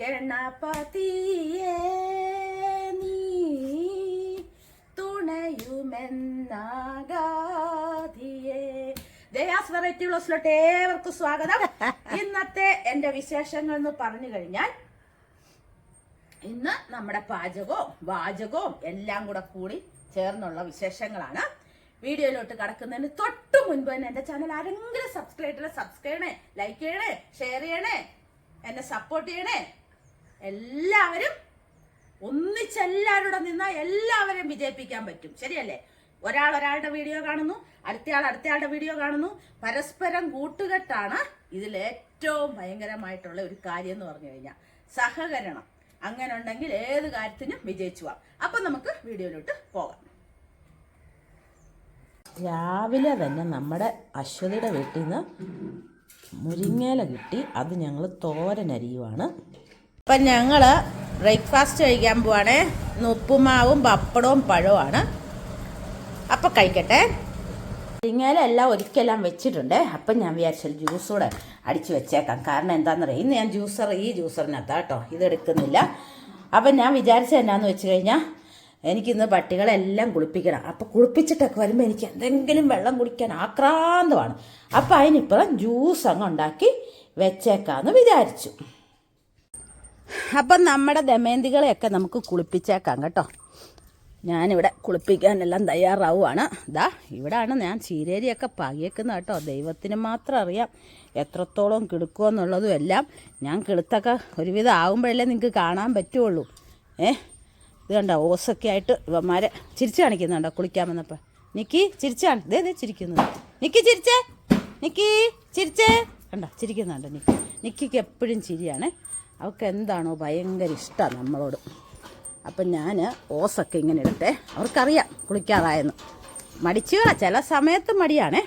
ഗണപതിയേ നീ ദയാസ് വെറൈറ്റി ബ്ലോസിലോട്ട് ഏവർക്കും സ്വാഗതം. ഇന്നത്തെ എന്റെ വിശേഷങ്ങൾ എന്ന് പറഞ്ഞു കഴിഞ്ഞാൽ ഇന്ന് നമ്മുടെ പാചകവും വാചകവും എല്ലാം കൂടെ കൂടി ചേർന്നുള്ള വിശേഷങ്ങളാണ്. വീഡിയോയിലോട്ട് കടക്കുന്നതിന് തൊട്ട് മുൻപ് തന്നെ എന്റെ ചാനൽ ആരെങ്കിലും സബ്സ്ക്രൈബ് ചെയ്യണേ സബ്സ്ക്രൈബ് ചെയ്യണേ ലൈക്ക് ചെയ്യണേ ഷെയർ ചെയ്യണേ എന്നെ സപ്പോർട്ട് ചെയ്യണേ. എല്ലാവരും ഒന്നിച്ചെല്ലാവരുടെ നിന്നാൽ എല്ലാവരെയും വിജയിപ്പിക്കാൻ പറ്റും. ശരിയല്ലേ? ഒരാൾ ഒരാളുടെ വീഡിയോ കാണുന്നു അടുത്തയാൾ അടുത്തയാളുടെ വീഡിയോ കാണുന്നു. പരസ്പരം കൂട്ടുകെട്ടാണ് ഇതിൽ ഏറ്റവും ഭയങ്കരമായിട്ടുള്ള ഒരു കാര്യം എന്ന് പറഞ്ഞു കഴിഞ്ഞാൽ സഹകരണം. അങ്ങനെ ഉണ്ടെങ്കിൽ ഏത് കാര്യത്തിനും വിജയിച്ചു പോവാം. അപ്പം നമുക്ക് വീഡിയോയിലോട്ട് പോകാം. രാവിലെ തന്നെ നമ്മുടെ അശ്വതിയുടെ വീട്ടിൽ നിന്ന് മുരിങ്ങേല കിട്ടി. അത് ഞങ്ങൾ തോരനരിയുവാണ് അപ്പം ഞങ്ങൾ ബ്രേക്ക്ഫാസ്റ്റ് കഴിക്കാൻ പോവാണേ. ഉപ്പുമാവും പപ്പടവും പഴവുമാണ്. അപ്പം കഴിക്കട്ടെ. മുരിങ്ങയില എല്ലാം ഒരിക്കലെല്ലാം വെച്ചിട്ടുണ്ട്. അപ്പം ഞാൻ വിചാരിച്ചു ജ്യൂസ് കൂടെ അടിച്ച് വെച്ചേക്കാം. കാരണം എന്താണെന്നറിയാം ഇന്ന് ഞാൻ ജ്യൂസർ ഈ ജ്യൂസറിനകത്താണ് കേട്ടോ. ഇത് എടുക്കുന്നില്ല. അപ്പം ഞാൻ വിചാരിച്ചത് എന്നാന്ന് വെച്ച് കഴിഞ്ഞാൽ എനിക്കിന്ന് പട്ടികളെല്ലാം കുളിപ്പിക്കണം. അപ്പോൾ കുളിപ്പിച്ചിട്ടൊക്കെ വരുമ്പോൾ എനിക്ക് എന്തെങ്കിലും വെള്ളം കുടിക്കാൻ ആക്രാന്തമാണ്. അപ്പോൾ അതിനിപ്പുറം ജ്യൂസ് അങ്ങ് ഉണ്ടാക്കി വെച്ചേക്കാമെന്ന് വിചാരിച്ചു. അപ്പം നമ്മുടെ ദമയന്തികളെയൊക്കെ നമുക്ക് കുളിപ്പിച്ചേക്കാം കേട്ടോ. ഞാനിവിടെ കുളിപ്പിക്കാനെല്ലാം തയ്യാറാവുകയാണ് ദാ ഇവിടാണ് ഞാൻ ചീരേരിയൊക്കെ പകിയേക്കുന്നത് കേട്ടോ. ദൈവത്തിന് മാത്രം അറിയാം എത്രത്തോളം കിടക്കുമെന്നുള്ളതും എല്ലാം. ഞാൻ കിളുത്തൊക്കെ ഒരുവിധം ആകുമ്പോഴല്ലേ നിങ്ങൾക്ക് കാണാൻ പറ്റുള്ളൂ. ഏ? ഇത് കണ്ടോ ഓസൊക്കെ ആയിട്ട് ഇവന്മാരെ ചിരിച്ചു കാണിക്കുന്നുണ്ടോ കുളിക്കാൻ വന്നപ്പോൾ നിക്കി ചിരിച്ചാണ് ഇതേ ഇതേ ചിരിക്കുന്നത് നിക്കി ചിരിച്ചേ. നിക്കി ചിരിച്ചേ. കണ്ടോ ചിരിക്കുന്നുണ്ടോ നിക്കി. നിക്കിക്ക് എപ്പോഴും ചിരിയാണ്. അവൾക്ക് എന്താണോ ഭയങ്കര ഇഷ്ടമാണ് നമ്മളോട്. അപ്പം ഞാൻ ഓസൊക്കെ ഇങ്ങനെ ഇടട്ടെ. അവർക്കറിയാം കുളിക്കാറായെന്ന്. മടിച്ചുകള ചില സമയത്ത് മടിയാണേ.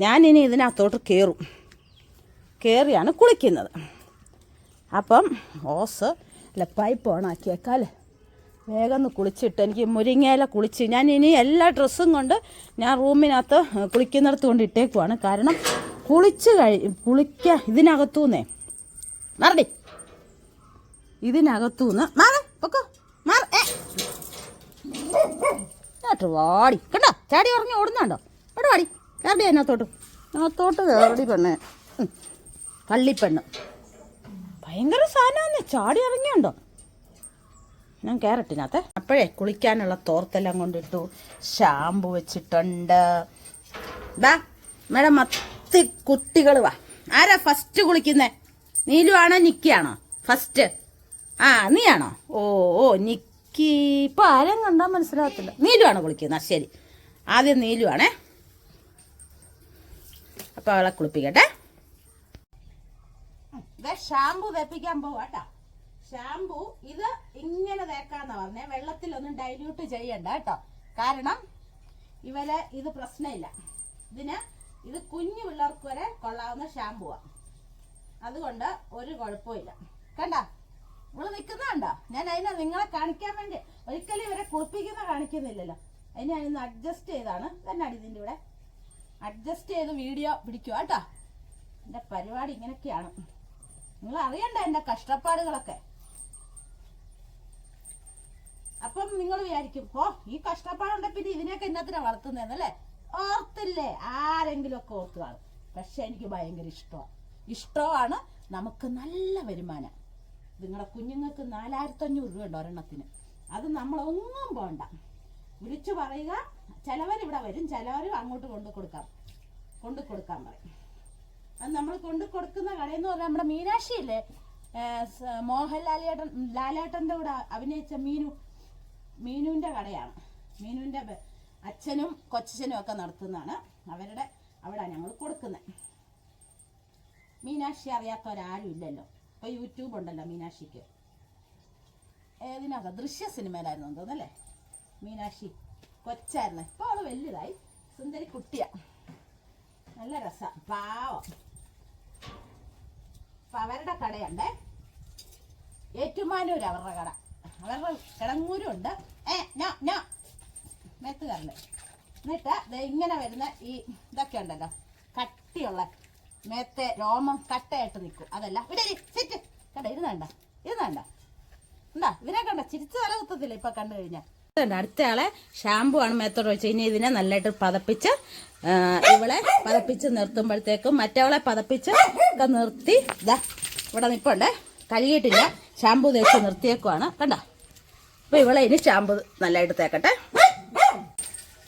ഞാനിനി ഇതിനകത്തോട്ട് കയറും കയറിയാണ് കുളിക്കുന്നത്. അപ്പം ഓസ് അല്ല പൈപ്പ് ഓണാക്കിയേക്കാൽ വേഗം ഒന്ന് കുളിച്ചിട്ട് എനിക്ക് മുരിങ്ങയില കുളിച്ച് ഞാൻ ഇനി എല്ലാ ഡ്രസ്സും കൊണ്ട് ഞാൻ റൂമിനകത്ത് കുളിക്കുന്നിടത്ത് കൊണ്ട് ഇട്ടേക്കുവാണ്. കാരണം കുളിച്ച് കഴി കുളിക്ക ഇതിനകത്തുനിന്നേ മറടി. ഇതിനകത്തുനിന്ന് മാറ പൊക്കോ. മാറ ഏ. ഇങ്ങോട്ട് വാടി. കണ്ടോ? ചാടി ഉറങ്ങി ഓടുന്നുണ്ടോ? ഇവിടെ വാടി. കയറി അതിനകത്തോട്ട്. അതിനകത്തോട്ട് കയറി പെണ്ണെ. പള്ളിപ്പെണ്ണ് ഭയങ്കര സാധനമാണ് ചാടി ഇറങ്ങിയുണ്ടോ ഞാൻ കയറട്ടിനകത്ത് അപ്പോഴേ കുളിക്കാനുള്ള തോർത്തെല്ലാം കൊണ്ടിട്ടു ഷാമ്പു വെച്ചിട്ടുണ്ട്. ബാ മേഡം മത്തി കുട്ടികൾ വാ. ആരാ ഫസ്റ്റ് കുളിക്കുന്നേ? നീലു ആണോ നിക്കിയാണോ? ഫസ്റ്റ് ആ നീയാണോ? ഓ ഓ നിക്കി. ഇപ്പൊ ആരും കണ്ടാൽ മനസ്സിലാകത്തില്ല. നീലു ആണോ കുളിക്കുന്നത് ശരി. ആദ്യം നീലു ആണേ അപ്പൊ അവളെ കുളിപ്പിക്കട്ടെ. ഷാമ്പു തേപ്പിക്കാൻ പോവാട്ടോ ഷാമ്പു ഇത് ഇങ്ങനെ തേക്കാന്ന് പറഞ്ഞേ. വെള്ളത്തിലൊന്നും ഡൈല്യൂട്ട് ചെയ്യണ്ട കേട്ടോ കാരണം ഇവരെ ഇത് പ്രശ്നമില്ല. ഇതിന് ഇത് കുഞ്ഞു പിള്ളേർക്ക് വരെ കൊള്ളാവുന്ന ഷാമ്പുവാ അതുകൊണ്ട് ഒരു കുഴപ്പമില്ല കണ്ട? നിങ്ങൾ നിൽക്കുന്നുണ്ടോ ഞാൻ അതിനെ നിങ്ങളെ കാണിക്കാൻ വേണ്ടി ഒരിക്കലും ഇവരെ കുളിപ്പിക്കുന്ന കാണിക്കുന്നില്ലല്ലോ. അതിന് ഞാനിന്ന് അഡ്ജസ്റ്റ് ചെയ്താണ്. തന്നെ അടിതിന്റെ ഇവിടെ? അഡ്ജസ്റ്റ് ചെയ്ത് വീഡിയോ പിടിക്കുക കേട്ടോ. എന്റെ പരിപാടി ഇങ്ങനെയൊക്കെയാണ്. നിങ്ങൾ അറിയണ്ട എന്റെ കഷ്ടപ്പാടുകളൊക്കെ. അപ്പം നിങ്ങൾ വിചാരിക്കും ഓ ഈ കഷ്ടപ്പാടുണ്ടെ പിന്നെ ഇതിനെയൊക്കെ ഇന്നത്തിനെ വളർത്തുന്നതെന്നല്ലേ? ഓർത്തില്ലേ? ആരെങ്കിലും ഒക്കെ ഓർത്ത് കാണും. പക്ഷെ എനിക്ക് ഭയങ്കര ഇഷ്ടമാണ് ഇഷ്ടമാണ്. നമുക്ക് നല്ല വരുമാനം. നിങ്ങളുടെ കുഞ്ഞുങ്ങൾക്ക് നാലായിരത്തി അഞ്ഞൂറ് രൂപ ഉണ്ട് ഒരെണ്ണത്തിന്. അത് നമ്മളൊന്നും പോണ്ട. വിളിച്ചു പറയുക. ചിലവർ ഇവിടെ വരും. ചിലവർ അങ്ങോട്ട് കൊണ്ടു കൊടുക്കാം. കൊണ്ടു കൊടുക്കാൻ പറയും. അത് നമ്മൾ കൊണ്ടു കൊടുക്കുന്ന കടയെന്ന് പറഞ്ഞാൽ നമ്മുടെ മീനാക്ഷിയില്ലേ മോഹൻലാലേട്ടൻ ലാലേട്ടന്റെ കൂടെ അഭിനയിച്ച മീനു മീനുവിന്റെ കടയാണ്. മീനുവിന്റെ അച്ഛനും കൊച്ചനും ഒക്കെ നടത്തുന്നതാണ്. അവരുടെ അവിടെ ഞങ്ങൾ കൊടുക്കുന്നത്. മീനാക്ഷി അറിയാത്തവരാരും ഇല്ലല്ലോ. ഇപ്പൊ യൂട്യൂബ് ഉണ്ടല്ലോ മീനാക്ഷിക്ക്. ഏതിനകത്ത്? ദൃശ്യ സിനിമയിലായിരുന്നു തോന്നുന്നല്ലേ മീനാക്ഷി കൊച്ചായിരുന്നു. ഇപ്പൊ അവൾ വലുതായി. സുന്ദരി കുട്ടിയാ. നല്ല രസ. പാവം. അപ്പൊ അവരുടെ കടയുണ്ടേ. ഏറ്റുമാനൂർ അവരുടെ കട. അവരുടെ കിടങ്ങൂരും ഉണ്ട്. ഏ ഞാ ഞാ. മേത്തുകാരന്റെ എന്നിട്ട് ഇങ്ങനെ വരുന്ന ഈ ഇതൊക്കെ ഉണ്ടല്ലോ. കട്ടിയുള്ള മേത്തെ രോമം കട്ടയായിട്ട് നിൽക്കും. അതല്ല ഇവിടെ സിറ്റ് കണ്ട ഇരുന്നണ്ട ഇരുന്നണ്ട എന്താ ഇതിനെ കണ്ട ചിരിച്ചു തല കുത്തത്തില്ല ഇപ്പൊ കണ്ടു കഴിഞ്ഞാൽ? അടുത്ത അടുത്തയാളെ ഷാമ്പു ആണ് മേത്തോട് വെച്ച് ഇനി ഇതിനെ നല്ലതായിട്ട് പതപ്പിച്ച് ഇവളെ പതപ്പിച്ച് നിർത്തുമ്പോഴത്തേക്കും മറ്റവളെ പതപ്പിച്ച് ഒക്കെ നിർത്തി. ഇതാ ഇവിടെ നിപ്പുണ്ടേ. കഴുകിയിട്ടില്ല. ഷാമ്പു തേച്ച് നിർത്തിയേക്കുവാണ്. കണ്ട? അപ്പൊ ഇവളെ ഇനി ഷാമ്പു നല്ലതായിട്ട് തേക്കട്ടെ.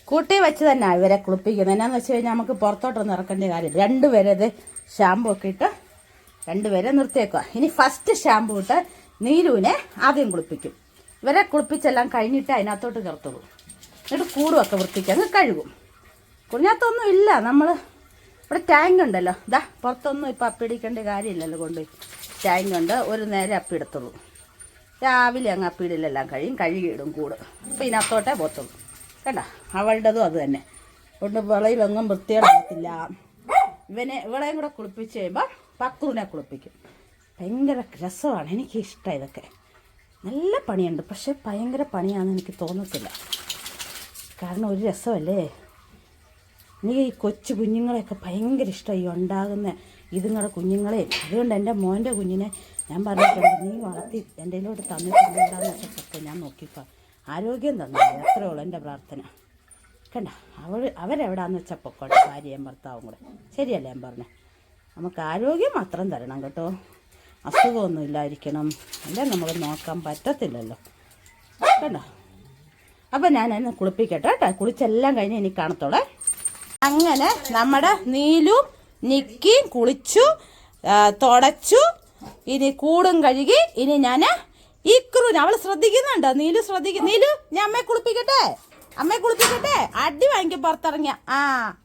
കൂട്ടി വെച്ച് തന്നെ ഇവരെ കുളിപ്പിക്കുന്നത്. എന്നാന്ന് വെച്ച് കഴിഞ്ഞാൽ നമുക്ക് പുറത്തോട്ടൊന്നും ഇറക്കേണ്ട കാര്യമില്ല. രണ്ടുപേരെ ഇത് ഷാമ്പു ഒക്കെ ഇട്ട് രണ്ടുപേരെ നിർത്തിയേക്കുക ഇനി ഫസ്റ്റ് ഷാമ്പു ഇട്ട് നീലുവിനെ ആദ്യം കുളിപ്പിക്കും. ഇവരെ കുളിപ്പിച്ചെല്ലാം കഴിഞ്ഞിട്ട് അതിനകത്തോട്ട് ചേർത്തുള്ളൂ. എന്നിട്ട് കൂടുമൊക്കെ വൃത്തിക്ക് അങ്ങ് കഴുകും. കുഞ്ഞാത്തൊന്നും ഇല്ല. നമ്മൾ ഇവിടെ ടാങ്ക് ഉണ്ടല്ലോ. ഇതാ പുറത്തൊന്നും ഇപ്പം അപ്പിടിക്കേണ്ട കാര്യമില്ലല്ലോ കൊണ്ട് ടാങ്ക് ഉണ്ട്. ഒരു നേരം അപ്പിടത്തുള്ളൂ രാവിലെ അങ്ങ് അപ്പിടിലെല്ലാം കഴിയും. കഴുകിയിടും കൂട്. അപ്പം ഇതിനകത്തോട്ടേ പോത്തുള്ളൂ. കണ്ട അവളുടേതും അത് തന്നെ. കൊണ്ട് വിളയിലൊന്നും വൃത്തിയോടാകത്തില്ല ഇവനെ ഇവളെയും കൂടെ കുളിപ്പിച്ച് കഴിയുമ്പോൾ പക്രുവിനെ കുളിപ്പിക്കും. ഭയങ്കര രസമാണ്. എനിക്ക് ഇഷ്ടം ഇതൊക്കെ. നല്ല പണിയുണ്ട്. പക്ഷെ ഭയങ്കര പണിയാണെന്ന് എനിക്ക് തോന്നത്തില്ല. കാരണം ഒരു രസമല്ലേ? എനിക്ക് ഈ കൊച്ചു കുഞ്ഞുങ്ങളെയൊക്കെ ഭയങ്കര ഇഷ്ടമായി ഈ ഉണ്ടാകുന്ന ഇതുങ്ങളുടെ കുഞ്ഞുങ്ങളെയും അതുകൊണ്ട് എന്റെ മോന്റെ കുഞ്ഞിനെ ഞാൻ പറഞ്ഞിട്ടുണ്ട് നീ വളർത്തി എന്റെ തന്നിട്ടുണ്ടെന്ന് വെച്ചാൽ ഞാൻ നോക്കിക്കോ. ആരോഗ്യം തന്നെ അത്രേ ഉള്ളൂ എന്റെ പ്രാർത്ഥന. കണ്ട? അവൾ അവരെവിടാന്ന് വെച്ചാൽ പൊക്കോട്ടെ ഭാര്യയും ഭർത്താവും കൂടെ. ശരിയല്ലേ ഞാൻ പറഞ്ഞു? നമുക്ക് ആരോഗ്യം മാത്രം തരണം കേട്ടോ. അസുഖമൊന്നും ഇല്ലായിരിക്കണം. അല്ലേ നമ്മൾ നോക്കാൻ പറ്റത്തില്ലല്ലോ. കണ്ടോ? അപ്പം ഞാൻ എന്നെ കുളിപ്പിക്കട്ടെ കേട്ടോ. കുളിച്ചെല്ലാം കഴിഞ്ഞ് എനിക്ക് കാണത്തോളെ. അങ്ങനെ നമ്മുടെ നീലും നിക്കിയും കുളിച്ചു തുടച്ചു ഇനി കൂടും കഴുകി ഇനി ഞാൻ ഇക്രൂന് അവൾ ശ്രദ്ധിക്കുന്നുണ്ടോ? നീലു ശ്രദ്ധിക്കും നീലു ഞാൻ അമ്മയെ കുളിപ്പിക്കട്ടെ? അമ്മയെ കുളിപ്പിക്കട്ടെ? അടി വാങ്ങിക്കും പുറത്തിറങ്ങിയ. ആ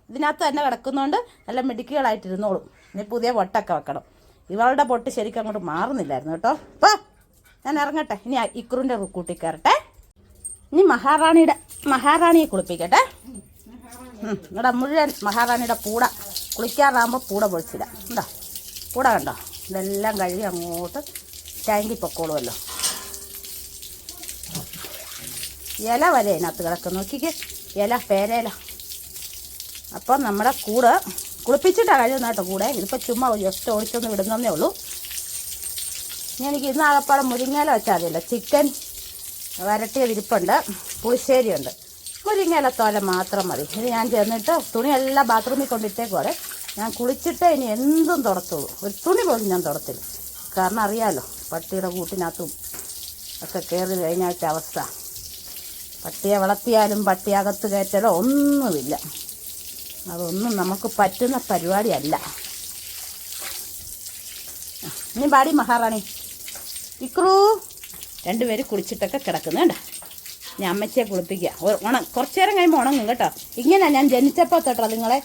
ഇതിനകത്ത് തന്നെ കിടക്കുന്നോണ്ട് നല്ല മിടുക്കികളായിട്ടിരുന്നോളും ഇനി പുതിയ പൊട്ടൊക്കെ വെക്കണം. ഇവളുടെ പൊട്ട് ശരിക്കും അങ്ങോട്ട് മാറുന്നില്ലായിരുന്നു കേട്ടോ. അപ്പൊ ഞാൻ ഇറങ്ങട്ടെ. ഇനി ഇക്രൂന്റെ കൂട്ടി കയറട്ടെ. ഇനി മഹാറാണിയുടെ മഹാറാണിയെ കുളിപ്പിക്കട്ടെ. ഇവിടെ മുഴുവൻ മഹാറാണിയുടെ പൂട. കുളിക്കാറാകുമ്പോൾ പൂട പൊളിച്ചില്ല എന്താ പൂട കണ്ടോ? ഇതെല്ലാം കഴുകി അങ്ങോട്ട് ടാങ്കിൽ പൊക്കോളുമല്ലോ. ഇല വരെ അതിനകത്ത് കിടക്കും. നോക്കിക്കേ ഇല പേരയില. അപ്പം നമ്മുടെ കൂട് കുളിപ്പിച്ചിട്ടാണ് കഴിയുന്ന കേട്ടോ കൂടെ. ഇതിപ്പോൾ ചുമ്മാ ജസ്റ്റ് ഓടിച്ചൊന്ന് വിടുന്നതേ ഉള്ളൂ. ഇനി എനിക്ക് ഇന്ന് ആകപ്പാടെ മുരിങ്ങയില വെച്ചാൽ മതിയല്ലോ ചിക്കൻ വരട്ടിയത് ഇരിപ്പുണ്ട് പുളിശ്ശേരിയുണ്ട്. മുരിങ്ങയില തോല മാത്രം മതി. ഇത് ഞാൻ ചെന്നിട്ട് തുണിയെല്ലാം ബാത്റൂമിൽ കൊണ്ടിട്ടേക്കുവാടെ ഞാൻ കുളിച്ചിട്ട് ഇനി എന്തും തുടത്തുള്ളൂ. ഒരു തുണി പോലും ഞാൻ തുടത്തില്ല. കാരണം അറിയാമല്ലോ പട്ടിയുടെ കൂട്ടിനകത്തും ഒക്കെ കയറി കഴിഞ്ഞാഴ്ച അവസ്ഥ. പട്ടിയെ വളർത്തിയാലും പട്ടി അകത്ത് കയറ്റലോ ഒന്നുമില്ല. അതൊന്നും നമുക്ക് പറ്റുന്ന പരിപാടിയല്ല. ഇനി പാടി മഹാറാണി. ഇക്രൂ. രണ്ടുപേര് കുളിച്ചിട്ടൊക്കെ കിടക്കുന്നുണ്ട് ഞാൻ അമ്മച്ചിയെ കുളിപ്പിക്കുക. ഉണ കുറച്ചു നേരം കഴിയുമ്പോൾ ഉണങ്ങും കേട്ടോ. ഇങ്ങനെ ഞാൻ ജനിച്ചപ്പോൾ തൊട്ടോ നിങ്ങളെ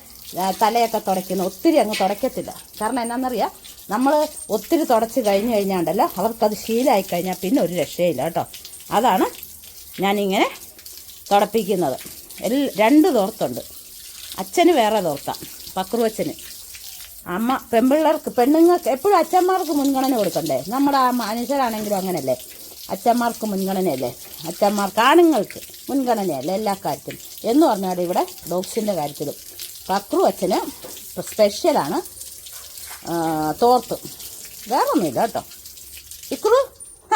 തലയൊക്കെ തുടയ്ക്കുന്നു. ഒത്തിരി അങ്ങ് തുടയ്ക്കത്തില്ല. കാരണം എന്നാണെന്നറിയാം നമ്മൾ ഒത്തിരി തുടച്ച് കഴിഞ്ഞ് കഴിഞ്ഞാണ്ടല്ലോ അവർക്കത് ശീലമായി കഴിഞ്ഞാൽ പിന്നെ ഒരു രക്ഷയില്ല കേട്ടോ. അതാണ് ഞാനിങ്ങനെ തുടപ്പിക്കുന്നത്. എൽ രണ്ട് തോർത്തുണ്ട്. അച്ഛന് വേറെ തോർത്താം പക്രുവച്ചന്. അമ്മ പെൺപിള്ളേർക്ക് പെണ്ണുങ്ങൾക്ക് എപ്പോഴും അച്ഛന്മാർക്ക് മുൻഗണന കൊടുക്കണ്ടേ? നമ്മുടെ ആ മനുഷ്യരാണെങ്കിലും അങ്ങനല്ലേ? അച്ഛന്മാർക്ക് മുൻഗണനയല്ലേ? അച്ഛന്മാർക്ക് ആണുങ്ങൾക്ക് മുൻഗണനയല്ലേ എല്ലാ കാര്യത്തിലും? എന്ന് പറഞ്ഞാൽ ഇവിടെ ഡോഗ്സിന്റെ കാര്യത്തിലും. പക്രു അച്ഛന് സ്പെഷ്യലാണ് തോർത്ത്. വേറൊന്നുമില്ല കേട്ടോ. ഇക്രു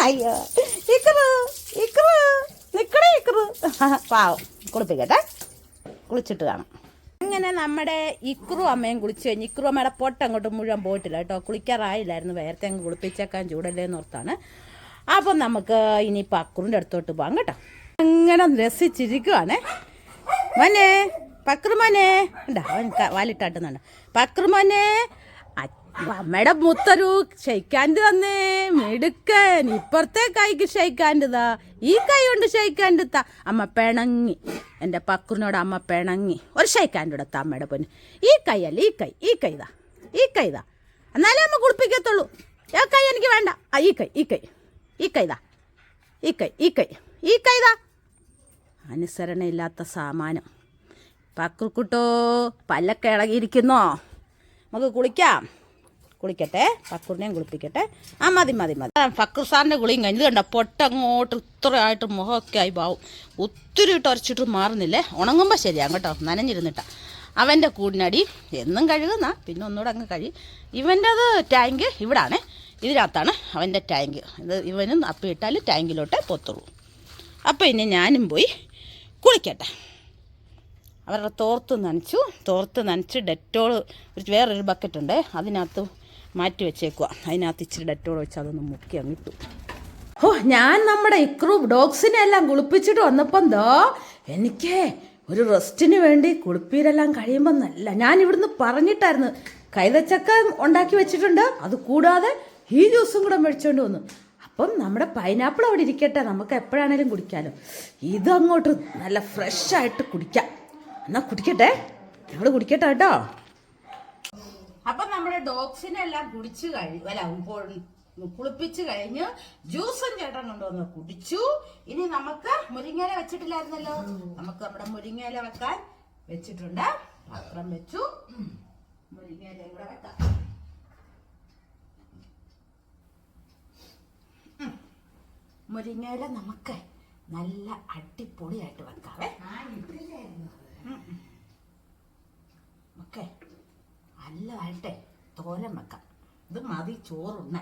അയ്യോ ഇക്രു ഇക്രു. പാവം. കുളിപ്പിക്കട്ടെ. കുളിച്ചിട്ട് കാണാം. അങ്ങനെ നമ്മുടെ ഇക്രു അമ്മയും കുളിച്ച് കഴിഞ്ഞ് ഇക്രു അമ്മയുടെ പൊട്ട് അങ്ങോട്ട് മുഴുവൻ പോയിട്ടില്ല കേട്ടോ. കുളിക്കാറായില്ലായിരുന്നു. വേർത്തെ അങ്ങ് കുളിപ്പിച്ചേക്കാൻ ചൂടല്ലേ എന്നോർത്താണ്. അപ്പം നമുക്ക് ഇനിയിപ്പോൾ അക്രുവിന്റെ അടുത്തോട്ട് പോകാം കേട്ടോ. അങ്ങനെ രസിച്ചിരിക്കുവാണേ. മോനെ പക്രുമോനെ ഉണ്ടാ വാലിട്ടാട്ടുന്നുണ്ട്. പക്രുമോനെ അമ്മയുടെ മുത്തരു ഷെയ്ക്കാന്റെ തന്നേ. മിടുക്കൻ. ഇപ്പുറത്തെ കൈക്ക് ഷെയ്ക്കാന്റെ താ ഈ കൈ കൊണ്ട് ഷെയ്ക്കാന്റെ താ അമ്മ പിണങ്ങി. എന്റെ പക്കുറിനോട് അമ്മ പിണങ്ങി. ഒരു ഷെയ്ക്കാന്റെ ഹാൻഡ് എടുത്താ അമ്മയുടെ പൊന്ന്. ഈ കൈയല്ല ഈ കൈ ഈ കൈതാ ഈ കൈതാ എന്നാലേ അമ്മ കുളിപ്പിക്കത്തുള്ളൂ. ആ കൈ എനിക്ക് വേണ്ട. ആ ഈ കൈ ഈ കൈ ഈ കൈതാ ഈ കൈ ഈ കൈ ഈ കൈതാ അനുസരണയില്ലാത്ത സാമാനം. പക്കുക്കുട്ടോ പല്ലൊക്കെ ഇളകിയിരിക്കുന്നോ? നമുക്ക് കുളിക്കാം. കുളിക്കട്ടെ ഫക്കൂറിനെയും കുളിപ്പിക്കട്ടെ. ആ മതി മതി മതി. ഫക്രു സാറിന്റെ കുളിയും കഴിഞ്ഞത് കണ്ട? പൊട്ടങ്ങോട്ട് ഇത്രയായിട്ട് മുഖമൊക്കെ ആയി പാവും ഒത്തിരി ഇട്ട് ഉരച്ചിട്ട് മാറുന്നില്ലേ? ഉണങ്ങുമ്പോൾ ശരിയാകും കേട്ടോ. നനഞ്ഞിരുന്നിട്ടാ. അവന്റെ കൂടിനടി എന്നും കഴുകുന്ന. പിന്നെ ഒന്നുകൂടെ അങ്ങ് കഴി ഇവന്റെത് ടാങ്ക് ഇവിടാണ്. ഇതിനകത്താണ് അവന്റെ ടാങ്ക്. ഇത് ഇവനും അപ്പിയിട്ടാൽ ടാങ്കിലോട്ടേ പൊത്തുള്ളൂ. അപ്പോൾ ഇനി ഞാനും പോയി കുളിക്കട്ടെ. അവരുടെ തോർത്ത് നനച്ചു. തോർത്ത് നനച്ച് ഡെറ്റോൾ വേറൊരു ബക്കറ്റുണ്ട്. അതിനകത്ത് മാറ്റി വെച്ചേക്കുക അതിനകത്ത് ഇച്ചിരി ഡെറ്റോൾ വെച്ച് അതൊന്ന് മുക്കി അങ്ങിട്ടു ഓ ഞാൻ നമ്മുടെ ഇക്രൂ ഡോഗ്സിനെ എല്ലാം കുളിപ്പിച്ചിട്ട് വന്നപ്പം എന്തോ എനിക്ക് ഒരു റെസ്റ്റിന് വേണ്ടി കുളിപ്പീരെല്ലാം കഴിയുമ്പോൾ നല്ല ഞാൻ ഇവിടുന്ന് പറഞ്ഞിട്ടായിരുന്നു. കൈതച്ചക്ക ഉണ്ടാക്കി വെച്ചിട്ടുണ്ട്. അത് കൂടാതെ ഈ ജ്യൂസും കൂടെ മേടിച്ചോണ്ട് വന്നു. അപ്പം നമ്മുടെ പൈനാപ്പിൾ അവിടെ ഇരിക്കട്ടെ. നമുക്ക് എപ്പോഴാണേലും കുടിക്കാമല്ലോ ഇതങ്ങോട്ട് നല്ല ഫ്രഷ് ആയിട്ട് കുടിക്കാം. എന്നാ കുടിക്കട്ടെ? ഞങ്ങൾ കുടിക്കട്ടെ കേട്ടോ. അപ്പൊ നമ്മുടെ ഡോഗ്സിനെ എല്ലാം കുടിച്ചു കഴിഞ്ഞു അല്ല കുളിപ്പിച്ച് കഴിഞ്ഞ് ജ്യൂസും ചേട്ടൻ കൊണ്ടുവന്ന് കുടിച്ചു. ഇനി നമുക്ക് മുരിങ്ങയില വെച്ചിട്ടില്ലായിരുന്നല്ലോ. നമുക്ക് നമ്മുടെ മുരിങ്ങയില വെക്കാൻ വെച്ചിട്ടുണ്ട്. പാത്രം വെച്ചു. മുരിങ്ങയിലയും കൂടെ വെക്കാം. മുരിങ്ങയില നമുക്ക് നല്ല അടിപൊളിയായിട്ട് വെക്കാവേ. ഓക്കെ നല്ലതായിട്ടെ തോരൻ വെക്കാം. ഇത് മതി ചോറുണ്ണ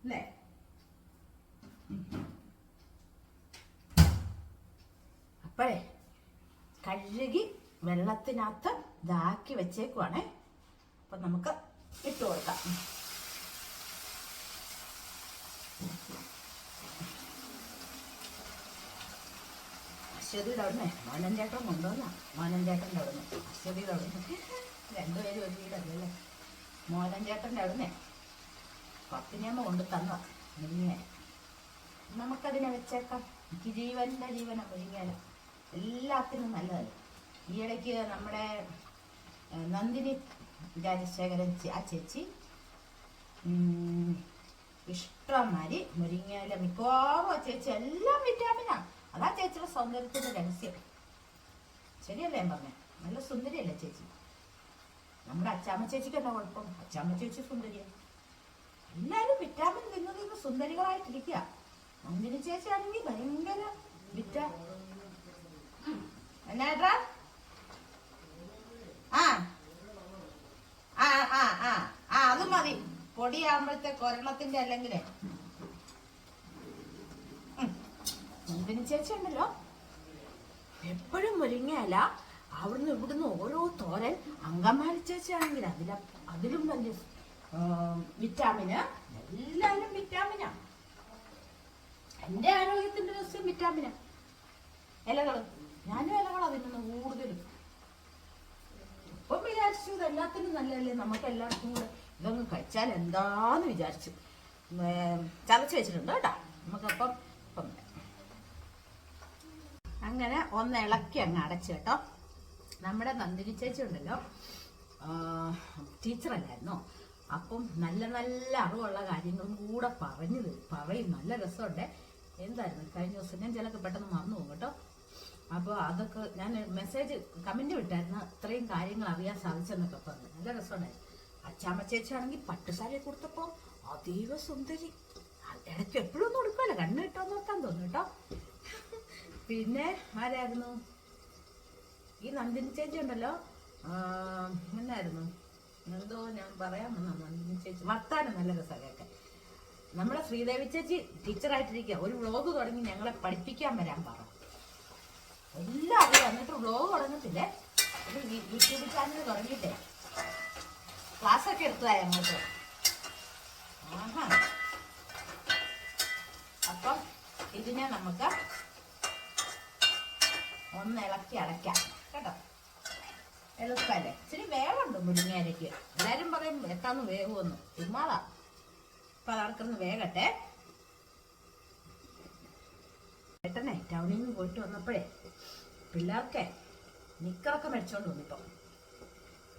അല്ലേ? അപ്പോഴേ കഴുകി വെള്ളത്തിനകത്ത് ഇതാക്കി വെച്ചേക്കുവാണേ. അപ്പം നമുക്ക് ഇട്ട് കൊടുക്കാം. അശ്വതിയുടെ അവിടുന്ന് മോനൻ ചേട്ടൻ കൊണ്ടുവന്ന? മോനൻ ചേട്ടന്റെ അവിടുന്ന്. അശ്വതിയുടെ അവിടുന്ന്. രണ്ടുപേരും ഒരു വീടല്ലേ? മോഹൻ ചേട്ടന്റെ അവിടുന്ന് പത്തിനമ്മ കൊണ്ട് തന്ന മുരിങ്ങ നമുക്കതിനെ വെച്ചേക്കാം. എനിക്ക് ജീവന്റെ ജീവന മുരിങ്ങയില എല്ലാത്തിനും നല്ലതല്ല? ഈയിടയ്ക്ക് നമ്മുടെ നന്ദിനി രാജശേഖരൻ ആ ചേച്ചി ഇഷ്ടമാതിരി മുരിങ്ങയില മിക്കവാറും ആ ചേച്ചി എല്ലാം വിറ്റാമിനാ. അതാ ചേച്ചിയുടെ സൗന്ദര്യത്തിന്റെ രഹസ്യം. ശരിയല്ലേ ഞാൻ പറഞ്ഞേ? നല്ല സുന്ദരിയല്ലേ ചേച്ചി? നമ്മുടെ അച്ചാമ്മ ചേച്ചിക്ക് എന്താ കുഴപ്പം? അച്ചാമ്മ ചേച്ചി സുന്ദരിയാണ് എല്ലാവരും വിറ്റാമിൻ തിന്നു തിന്ന് സുന്ദരികളായിട്ടിരിക്കുക മന്ദിരി ചേച്ചി ആണെങ്കിൽ ഭയങ്കര വിറ്റ. എന്നാ ആ. ആ ആ ആ അത് മതി. പൊടിയാകുമ്പോഴത്തേക്ക് ഒരെണ്ണത്തിന്റെ അല്ലെങ്കിലേ. മന്ദിരി ചേച്ചി ഉണ്ടല്ലോ എപ്പോഴും മുരിങ്ങയല്ല അവിടുന്ന് ഇവിടുന്ന് ഓരോ തോരൻ അങ്കമാലി ചേച്ചി ആണെങ്കിൽ അതില അതിലും വലിയ വിറ്റാമിന്. എല്ലാവരും വിറ്റാമിനാ. എന്റെ ആരോഗ്യത്തിന്റെ രസം വിറ്റാമിന. ഇലകൾ. ഞാനും ഇലകളാ തിന്നുന്നു കൂടുതലും. ഇപ്പം വിചാരിച്ചു ഇത് എല്ലാത്തിനും നല്ലതല്ലേ? നമുക്ക് എല്ലാവർക്കും കൂടെ ഇതൊന്ന് കഴിച്ചാൽ എന്താന്ന് വിചാരിച്ചു. ചതച്ച് വെച്ചിട്ടുണ്ട് കേട്ടോ. നമുക്കപ്പം അങ്ങനെ ഒന്ന് ഇളക്കി അങ്ങ് അടച്ചു കേട്ടോ. നമ്മുടെ നന്ദിനി ചേച്ചി ഉണ്ടല്ലോ. ടീച്ചറല്ലായിരുന്നോ അപ്പം നല്ല നല്ല അറിവുള്ള കാര്യങ്ങളും കൂടെ പറഞ്ഞു പറയും. നല്ല രസമുണ്ട്. എന്തായിരുന്നു? കഴിഞ്ഞ ദിവസം ഞാൻ ചിലക്ക് പെട്ടെന്ന് മറന്നു പോകും കേട്ടോ. അപ്പോൾ അതൊക്കെ ഞാൻ മെസ്സേജ് കമന്റ് വിട്ടായിരുന്നു ഇത്രയും കാര്യങ്ങൾ അറിയാൻ സാധിച്ചെന്നൊക്കെ പറഞ്ഞു. നല്ല രസമുണ്ടായിരുന്നു അച്ചാമ്മ ചേച്ചി ചേച്ചിയാണെങ്കിൽ പട്ടുസാരി കൊടുത്തപ്പോൾ അതീവ സുന്ദരി. ഇടയ്ക്ക് എപ്പോഴും ഒന്നും കൊടുക്കുമല്ലോ കണ്ണ് നോക്കാൻ തോന്നും കേട്ടോ. പിന്നെ ആരായിരുന്നു? ഈ നന്ദിനി ചേച്ചി ഉണ്ടല്ലോ? എന്നായിരുന്നു? എന്തോ ഞാൻ പറയാൻ വന്ന നന്ദിനി ചേച്ചി. വർത്താനം നല്ല രസം കേൾക്കാൻ. ശ്രീദേവി ചേച്ചി ടീച്ചറായിട്ടിരിക്കുക ഒരു വ്ളോഗ് തുടങ്ങി ഞങ്ങളെ പഠിപ്പിക്കാൻ വരാൻ പറ. എല്ലാം അറിയാം. എന്നിട്ട് വ്ളോഗ് തുടങ്ങത്തില്ലേ? യൂട്യൂബ് ചാനൽ തുടങ്ങിയിട്ടേ. ക്ലാസ്സൊക്കെ എടുത്തതായി അങ്ങോട്ട് അപ്പം ഇതിനെ നമുക്ക് ഒന്ന് ഇളക്കി അടയ്ക്കാം. കേട്ടോ. എളുപ്പമല്ലേ ഇച്ചിരി വേവുണ്ട് മുരിങ്ങയിലേക്ക് എല്ലാവരും പറയും എത്താന്ന് വേവുമെന്ന്. ചുമ്മാതാ. അപ്പൊ അതടക്കൊന്ന് വേഗട്ടെ ഏട്ടനെ ടൗണിൽ നിന്ന് പോയിട്ട് വന്നപ്പോഴേ പിള്ളേർക്ക് നിക്കറൊക്കെ മേടിച്ചോണ്ട് വന്നു ഇപ്പം.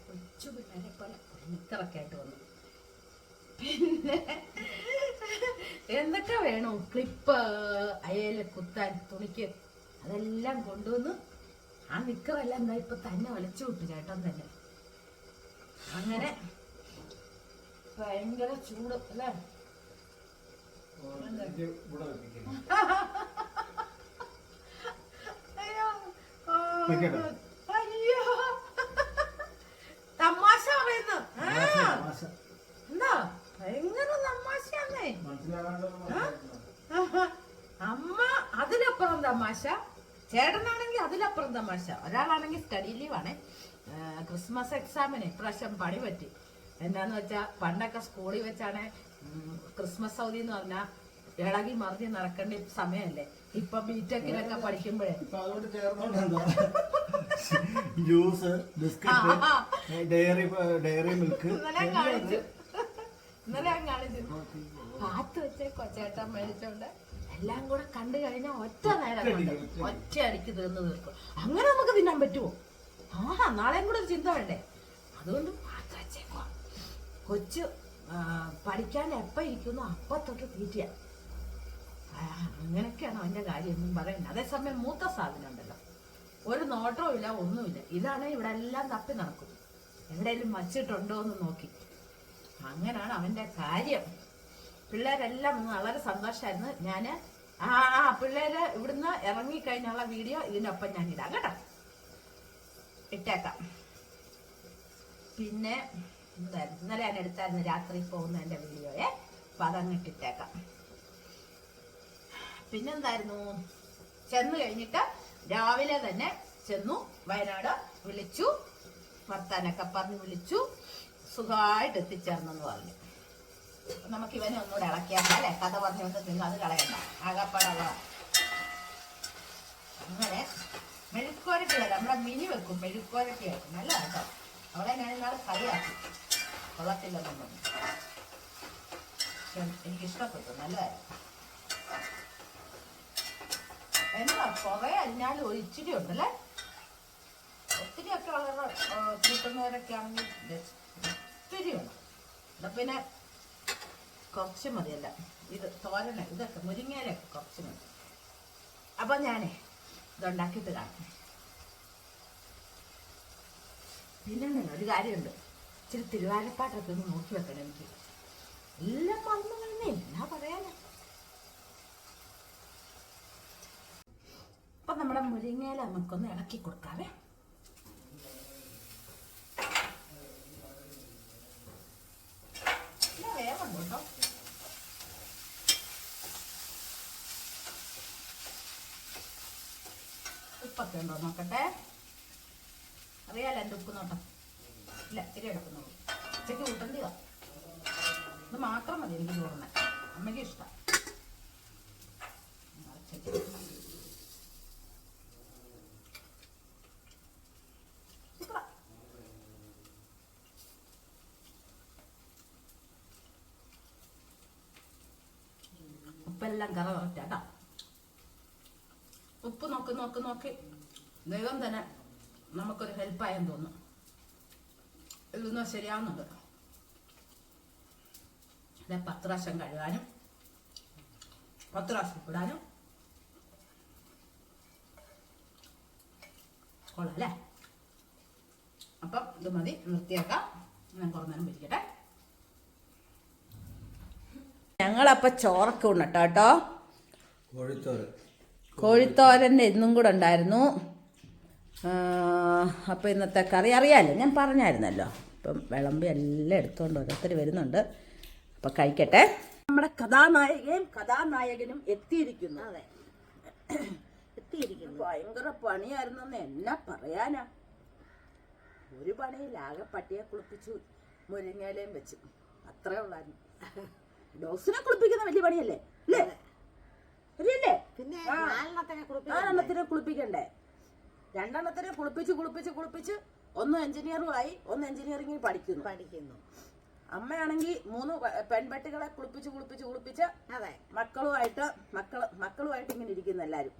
കൊച്ചു പിള്ളേരെ പോലെ നിക്കറൊക്കെ ആയിട്ട് വന്നു. പിന്നെ എന്തൊക്കെ വേണോ? ക്ലിപ്പ് അയൽ കുത്താൻ തുണിക്ക് അതെല്ലാം കൊണ്ടുവന്ന് ആ നിക്കറെല്ലാം എന്താ ഇപ്പൊ തന്നെ ഒലച്ചു വിട്ടു ചേട്ടൻ തന്നെ. അങ്ങനെ ഭയങ്കര ചൂട് അല്ലേ? അയ്യോ തമാശ പറയുന്നു. എന്താ? ഭയങ്കര തമാശയാന്നേ. അമ്മ അതിനപ്പുറം തമാശ. ചേട്ടനാണ് അതിലപ്പുറം തമാശ. ഒരാളാണെങ്കിൽ സ്റ്റഡി ലീവാണ് ക്രിസ്മസ് എക്സാമിന് ഇപ്രാവശ്യം പണി പറ്റി. എന്താന്ന് വെച്ചാൽ പണ്ടൊക്കെ സ്കൂളിൽ വെച്ചാണ് ക്രിസ്മസ് അവധി എന്ന് പറഞ്ഞാൽ ഇളകി മറിഞ്ഞ് നടക്കേണ്ട സമയമല്ലേ ഇപ്പൊ ബീറ്റക്കിലൊക്കെ പഠിക്കുമ്പോഴേ. Juice biscuit dairy dairy milk. ഇന്നലെ കാണിച്ചു. ഇന്നലെ കാണിച്ചു. കാത്ത് വെച്ച കൊച്ചേട്ടൻ മേടിച്ചോണ്ട് എല്ലാം കൂടെ കണ്ടു കഴിഞ്ഞാൽ ഒറ്റ നേരം കൊണ്ട് ഒറ്റ അടിക്ക് തീർന്നു തീർക്കും. അങ്ങനെ നമുക്ക് തിന്നാൻ പറ്റുമോ ആഹാ നാളെയും കൂടെ ഒരു ചിന്ത വേണ്ടേ? അതുകൊണ്ട് കൊച്ചു ആ, പഠിക്കാൻ എപ്പ ഇരിക്കുന്നു അപ്പ തൊട്ട് തീറ്റിയ. അങ്ങനെയൊക്കെയാണ് അവന്റെ കാര്യം ഒന്നും പറയുന്നത് അതേസമയം മൂത്ത സാധനം ഉണ്ടല്ലോ. ഒരു നോട്ടവും ഇല്ല ഒന്നുമില്ല. ഇതാണ് ഇവിടെ എല്ലാം തപ്പി നടക്കുന്നത്. എവിടെയെങ്കിലും വച്ചിട്ടുണ്ടോ എന്ന് നോക്കി. അങ്ങനാണ് അവന്റെ കാര്യം. പിള്ളേരെല്ലാം വളരെ സന്തോഷമായിരുന്നു ഞാൻ ആ ആ പിള്ളേര് ഇവിടുന്ന് ഇറങ്ങിക്കഴിഞ്ഞുള്ള വീഡിയോ ഇതിനൊപ്പം ഞാൻ ഇടാം കേട്ടോ. ഇട്ടേക്കാം. പിന്നെ എന്തായിരുന്നു ഇന്നലെ ഞാൻ എടുത്തായിരുന്നു രാത്രി പോകുന്നതിന്റെ വീഡിയോയെ. അപ്പം അതങ്ങിട്ടിട്ടേക്കാം പിന്നെന്തായിരുന്നു? ചെന്ന് കഴിഞ്ഞിട്ട് രാവിലെ തന്നെ ചെന്നു വയനാട് വിളിച്ചു വർത്താനൊക്കെ പറഞ്ഞ് വിളിച്ചു സുഖമായിട്ട് എത്തിച്ചേർന്നെന്ന് പറഞ്ഞു. നമുക്ക് ഇവനെ ഒന്നുകൂടെ ഇളക്കിയാൽ അല്ലേ? കഥ പറഞ്ഞു കൊണ്ട് തിന്നു അത് കളയണ്ട. അകപ്പടവ അങ്ങനെ മെഴുക്കോരട്ടി വരാം നമ്മുടെ മിനി വെക്കും മെഴുക്കോരട്ടി വെക്കും നല്ല കേട്ടോ. അവളെ ഞാൻ ഇന്നാളെ കളിയാക്കി. കൊള്ളത്തില്ലെന്നും എനിക്കിഷ്ടപ്പെട്ടു നല്ലതായിരുന്നു എന്താ കുറേ അതിനാൽ ഒരു ഇച്ചിരി ഉണ്ടല്ലേ? ഒത്തിരി ഒക്കെ വളരെ കൂട്ടുന്നവരൊക്കെ ആണെങ്കിൽ ഒത്തിരി ഉണ്ട്. പിന്നെ കുറച്ച് മതിയല്ല. ഇത് തോരന് ഇതൊക്കെ മുരിങ്ങയിലൊക്കെ കുറച്ച് മതി. അപ്പൊ ഞാനേ ഇതുണ്ടാക്കിയിട്ട് കാണാം പിന്നെ ഒരു കാര്യമുണ്ട്. ഇച്ചിരി തിരുവാലപ്പാട്ടൊക്കെ ഒന്ന് നോക്കി വെക്കണം എനിക്ക്. എല്ലാം മറന്നു കഴിഞ്ഞേ എന്നാ പറയാനാ? അപ്പൊ നമ്മുടെ മുരിങ്ങയില നമുക്കൊന്ന് ഇളക്കി കൊടുക്കാവേ. വേവുണ്ട് കേട്ടോ ഉപ്പൊക്കെ നോക്കട്ടെ? അറിയാലോ എന്റെ ഉപ്പ് നോട്ടം. ഇല്ല ഇത്തിരി എടുക്കുന്നുള്ളൂ ഉച്ചയ്ക്ക് കൂട്ടേണ്ടതാ ഇത് മാത്രം മതി എനിക്ക് തോന്നുന്നത് അമ്മയ്ക്ക് ഇഷ്ടം. ഉപ്പെല്ലാം കറ കറക്റ്റാട്ടോ ഉപ്പ് നോക്ക് നോക്ക് നോക്കി. ദൈവം തന്നെ നമുക്കൊരു ഹെൽപ്പായെന്ന് തോന്നുന്നു. ഇതൊന്നും ശരിയാവുന്നുണ്ട്. അതെ പത്ത് പ്രാവശ്യം കഴുകാനും പത്ത് പ്രാവശ്യം ഇടാനും. കൊള്ളാം അല്ലേ? അപ്പം ഇത് മതി നിർത്തിയേക്കാം ഞാൻ കുറഞ്ഞാലും പിരിക്കട്ടെ ഞങ്ങളപ്പം ചോറൊക്കെ ഉണ്ണട്ടോ കേട്ടോ കോഴിത്തോരൻ. കോഴിത്തോരന്റെ ഇന്നും കൂടെ ഉണ്ടായിരുന്നു. അപ്പോൾ ഇന്നത്തെ കറി അറിയാലോ? ഞാൻ പറഞ്ഞായിരുന്നല്ലോ. അപ്പം വിളമ്പി എല്ലാം എടുത്തുകൊണ്ട് ഓരോരുത്തർ വരുന്നുണ്ട്. അപ്പം കഴിക്കട്ടെ. നമ്മുടെ കഥാനായികയും കഥാനായകനും എത്തിയിരിക്കുന്നു. അതെ. എത്തിയിരിക്കുന്നു. ഭയങ്കര പണിയായിരുന്നെന്ന് എന്നാ പറയാനാ? ഒരു പണിയിൽ ആകെ പട്ടിയെ കുളിപ്പിച്ചു മുരിങ്ങയിലയും വെച്ചു. അത്രേ ഉള്ളായിരുന്നു. ഡോസിനെ കുളിപ്പിക്കുന്ന വലിയ പണിയല്ലേ? അല്ലേ? ശരിയല്ലേ? പിന്നെ. നാലെണ്ണത്തിനെ കുളിപ്പിക്കണ്ടേ? രണ്ടെണ്ണത്തിനെ കുളിപ്പിച്ച് കുളിപ്പിച്ച് കുളിപ്പിച്ച് ഒന്ന് എഞ്ചിനീയറും ആയി ഒന്ന് എഞ്ചിനീയറിംഗിൽ പഠിക്കുന്നു. പഠിക്കുന്നു. അമ്മയാണെങ്കിൽ മൂന്ന് പെൺപെട്ടികളെ കുളിപ്പിച്ച് കുളിപ്പിച്ച് കുളിപ്പിച്ച് അതെ. മക്കളുമായിട്ട് മക്കൾ മക്കളുമായിട്ട് ഇങ്ങനെ ഇരിക്കുന്നു എല്ലാരും.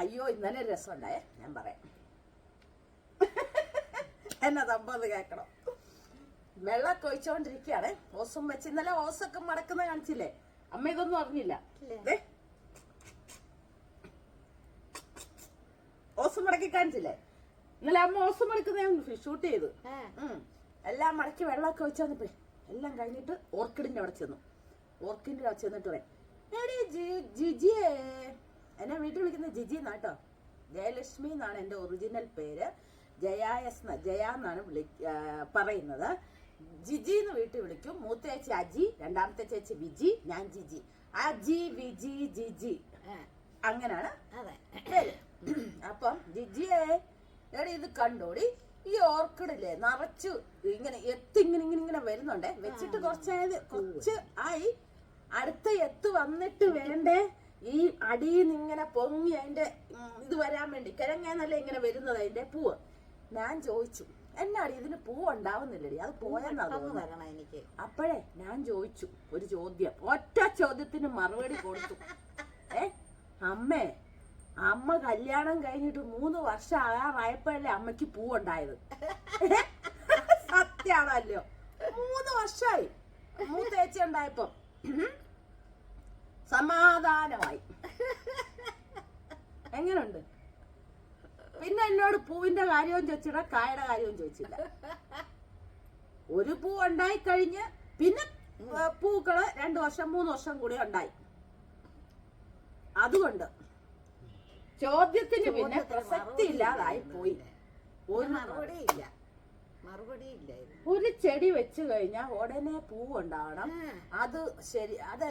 അയ്യോ ഇന്നലെ ഒരു രസം ഉണ്ടായേ ഞാൻ പറയാം. എന്നാ സംഭവം കേൾക്കണം. കേക്കണം വെള്ളമൊക്കെ ഒഴിച്ചോണ്ടിരിക്കുകയാണ് ഓസും വെച്ച് ഇന്നലെ ഓസൊക്കെ മടക്കുന്ന കാണിച്ചില്ലേ? അമ്മ ഇതൊന്നും അറിഞ്ഞില്ല. ഓസും മടക്കി കാണിച്ചില്ലേ? ഇന്നലെ അമ്മ ഓസും മടക്കുന്ന ഷൂട്ട് ചെയ്തു. എല്ലാം മടക്കി വെള്ളമൊക്കെ വെച്ച് വന്നപ്പോഴേ എല്ലാം കഴിഞ്ഞിട്ട് ഓർക്കിഡിന്റെ അവിടെ ചെന്നു. ഓർക്കിഡിന്റെ അവിടെ ചെന്നിട്ട് പറയും ജിജിയേ. എന്നെ വീട്ടിൽ വിളിക്കുന്ന ജിജി എന്നാട്ടോ ജയലക്ഷ്മി എന്നാണ് എന്റെ ഒറിജിനൽ പേര്. ജയ എസ് ജയ എന്നാണ് വിളി പറയുന്നത്. ജിജി എന്ന് വീട്ടിൽ വിളിക്കും. മൂത്ത ചേച്ചി അജി രണ്ടാമത്തെ ചേച്ചി ബിജി ഞാൻ ജിജി. അജി ബിജി ജിജി. അങ്ങനാണ് അപ്പം ജിജിയെ എടി ഇത് കണ്ടോടി ഈ ഓർക്കിഡില്ലേ നിറച്ചു ഇങ്ങനെ എത്തി ഇങ്ങനെ ഇങ്ങനെ ഇങ്ങനെ വരുന്നുണ്ടേ. വെച്ചിട്ട് കുറച്ചായത് കുറച്ച് ആയി. അടുത്ത എത്ത് വന്നിട്ട് വേണ്ടേ ഈ അടിയിൽ നിന്ന് ഇങ്ങനെ പൊങ്ങി അതിന്റെ ഇത് വരാൻ വേണ്ടി. കിഴങ്ങേന്നല്ല ഇങ്ങനെ വരുന്നത് അതിന്റെ പൂവ്. ഞാൻ ചോദിച്ചു എന്നാടി ഇതിന് പൂ ഉണ്ടാവുന്നില്ലടി? അത് പോയെന്നാ വരണം എനിക്ക്. അപ്പോഴേ ഞാൻ ചോദിച്ചു ഒരു ചോദ്യം ഒറ്റ ചോദ്യത്തിന് മറുപടി കൊടുത്തു. ഏ അമ്മേ അമ്മ കല്യാണം കഴിഞ്ഞിട്ട് മൂന്ന് വർഷം ആകാറായപ്പോഴല്ലേ അമ്മയ്ക്ക് പൂവുണ്ടായത് സത്യാണല്ലോ. മൂന്ന് വർഷമായി. മൂത്തേച്ചി ഉണ്ടായപ്പോ. സമാധാനമായി. എങ്ങനുണ്ട്? പിന്നെ എന്നോട് പൂവിന്റെ കാര്യവും ചോദിച്ചിട കായയുടെ കാര്യവും ചോദിച്ചില്ല. ഒരു പൂ ഉണ്ടായി കഴിഞ്ഞ് പിന്നെ പൂക്കൾ രണ്ടു വർഷം മൂന്ന് വർഷം കൂടി ഉണ്ടായി. അതുകൊണ്ട് ചോദ്യത്തിന് പിന്നെ പ്രസക്തി ഇല്ലാതായി പോയി. ഒരു ചെടി വെച്ചു കഴിഞ്ഞാൽ ഉടനെ പൂവുണ്ടാവണം അത് ശരി അത്